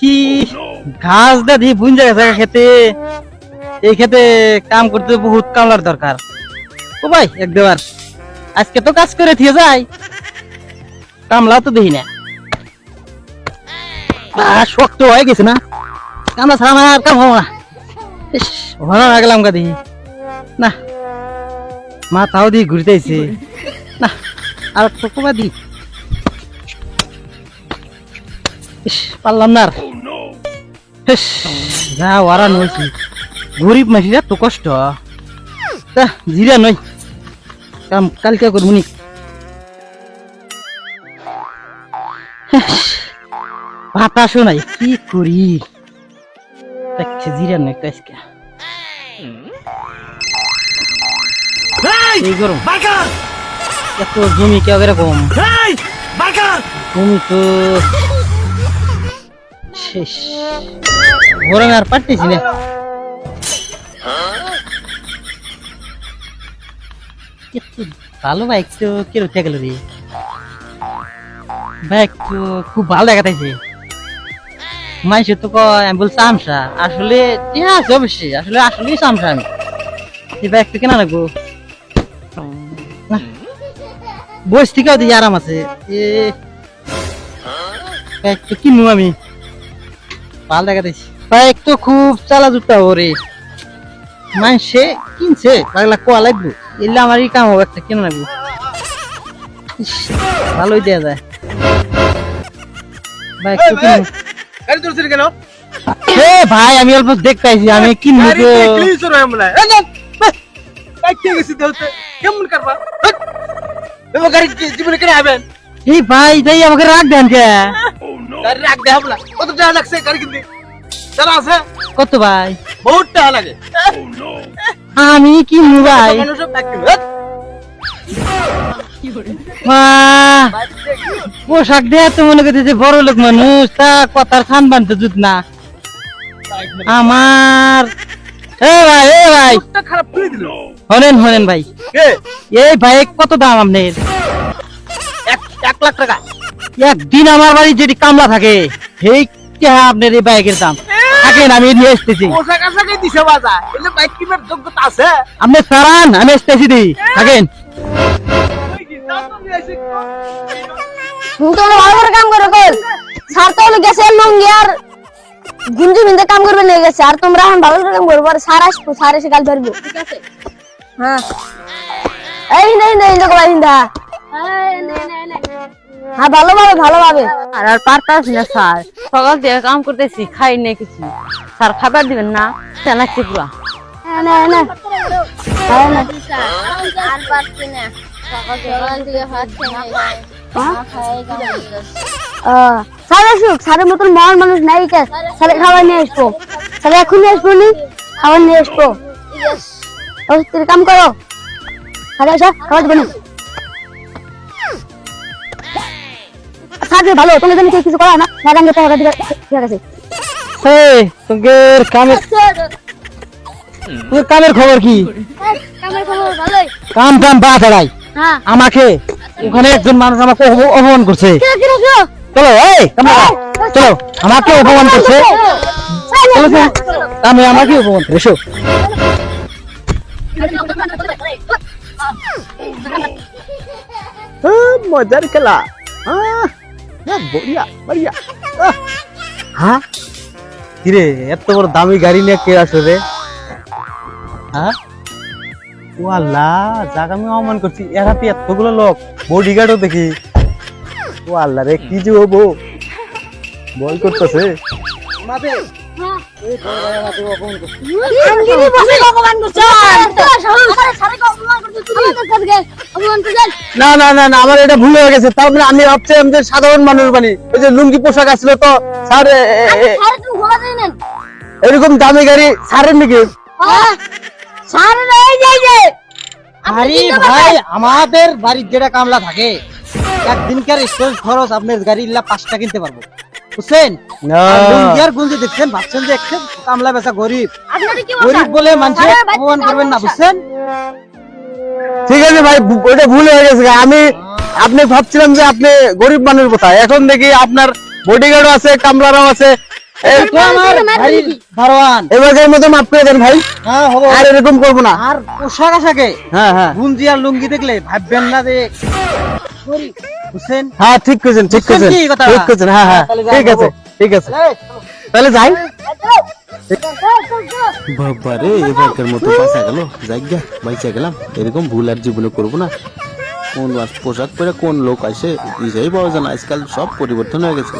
কি ঘাস দা বুন জায়গা জায়গা খেতে? এই খেতে কাম করতে বহুত কামলার দরকার। ও ভাই, এক দেবার আজকে তো কাজ করে থিয়ে যাই কামলা তো দেখি না। শক্ত হয়ে গেছে না? কামলা ছাড়া আমার কাম হব না। ভালো না গেলাম গা দেখি। না, মাথাও দিয়ে ঘুরতেছে না, আর একটু কমা দি ইস, পারলাম না আর। যা ওরা নইছি গরিব মাসি তো কষ্ট। তা জিরা নই। কাম কালকে করব নি। বাতাসও নাই কি করি? দেখছে জিরা নয় আজকে। এই গরম। বাইকার! এত জমি কেউ এরকম? জমি তো শেষ। আর পারতেছি না। ভালো বাইক তো কীরকম থেকে গেল রে। বাইক তো খুব ভালো দেখাতেছে মানুষ তো আমি বলছি আমসা আসলে আছে অবশ্যই, আসলে আসলেই আমসা আমি। এই বাইক তো কেনা লাগবো। বয়স দিই আরাম আছে। এ বাইক তো কিনবো আমি। বাইক তো খুব চালা জুতা ওরে মানুষে কিনছে পাগলা কোয়া লাগবে এলে আমারই কাম হবে একটা কেন লাগবে ভালোই দেয়া যায় বাইক তো কিনবো গাড়ি ধরছিস কেন এ ভাই আমি অল্প দেখ পাইছি আমি কিনবো তো হয় মনে হয় না, বাইক গেছি কেমন করবা এবার গাড়ি জীবনে কেন হবেন এই ভাই তাই আমাকে রাখ দেন কে গাড়ি রাখ দেখাব না। কত টাকা লাগছে গাড়ি কিনতে? জানা আছে? কত ভাই? বহুত টাকা লাগে। আমি কিনবো। ভাই। মা পোশাক দেয়া তো মনে করতেছে বড় লোক মানুষ তা কথার খান বানতে জুত না। আমার এ ভাই এ ভাই। মুখটা খারাপ করে দিল। হনেন হনেন ভাই। কে? এই ভাই কত দাম আপনার? এক এক লাখ টাকা। একদিন আমার বাড়ি যেটি কামলা থাকে সেই আপনার এই বাইকের দাম? থাকেন আমি নিয়ে আসতেছি। আপনি সারান আমি আসতেছি দিই থাকেন। তুমি তো অনেক ভালো করে কাম করো কল স্যার তো গেছে লুঙ্গি আর গুঞ্জি বিন্দে কাম করবে নিয়ে গেছে। আর তোমরা এখন ভালো করে কাম করব আর স্যার আসব স্যার এসে কাল ধরবো। ঠিক আছে হ্যাঁ এই নেই নেই দেখো ভাই হিন্দা। হ্যাঁ ভালোভাবে ভালোভাবে আর আর পারতাছি না স্যার। সকাল থেকে কাম করতেছি খাই নেই কিছু। স্যার খাবার দিবেন না? চালাচ্ছি পুরা? হ্যাঁ না না। হ্যাঁ না। না স্যার আসুক। স্যারের মতন মহান মানুষ নাই কে খাবার নিয়ে আসব। স্যার এখন নিয়ে আসব নি? খাবার নিয়ে আসব। তুমি কাম করো। স্যার আসো খাবার দেবো না যে ভালো তোমার জন্য কিছু করা না টাকা দিবে ঠিক আছে। এই তোর কামের তোর কামের খবর কি? কামের খবর ভালোই কাম কাম বা হ্যাঁ। আমাকে ওখানে একজন মানুষ আমাকে অপমান করছে। কিরা কিরা কিরা চলো এই চলো আমাকে অপমান করছে। আমি আমাকে অপমান করছে এসো। মজার খেলা। বড়িয়া বড়িয়া। হ্যাঁ? কিরে এত বড় দামি গাড়ি নিয়ে কে আসবে রে? হ্যাঁ? ও আল্লাহ যাক আমি অমান করছি এর হাতে এতগুলো লোক? বডিগার্ডও দেখি। ও আল্লাহ রে কি যে হব? বল করতেছে। না না না না, আমার এটা ভুল হয়ে গেছে। তার মানে আমি ভাবছিলাম যে সাধারণ মানুষ মানে ওই যে লুঙ্গি পোশাক আসলো তো, স্যার এরকম দামি গাড়ি স্যারের নাকি? আরে ভাই, আমাদের বাড়ির যেটা কামলা থাকে, একদিনকার স্টোরেজ খরচ, আপনার গাড়ি পাঁচটা কিনতে পারব। বুঝছেন গুঞ্জি দেখছেন? ভাবছেন যে একটু কামলা বেচা গরিব। গরিব বলে মানুষের অপমান করবেন না বুঝছেন? ঠিক আছে ভাই ওটা ভুল হয়ে গেছে। আমি আপনি ভাবছিলাম যে আপনি গরিব মানুষ কোথায়। এখন দেখি আপনার বডিগার্ডও আছে কামলারাও আছে। এবারের মতো মাফ করে দেন ভাই। হ্যাঁ আর এরকম করব না। আর পোশাক আশাকে? হ্যাঁ হ্যাঁ। গুঞ্জি আর লুঙ্গি দেখলে ভাববেন না যে হ্যাঁ ঠিক করেছেন ঠিক বুঝছেন করেছেন। কথা? ঠিক করেছেন হ্যাঁ হ্যাঁ ঠিক আছে ঠিক আছে। তাহলে যাই। এবারকার মতো বাঁচা গেল। যাই গা বাইচা গেলাম। এরকম ভুল আর জীবনে করব না। কোন পোশাক পরে কোন লোক আসে নিজেই পাওয়া যায় না আজকাল সব পরিবর্তন হয়ে গেছে।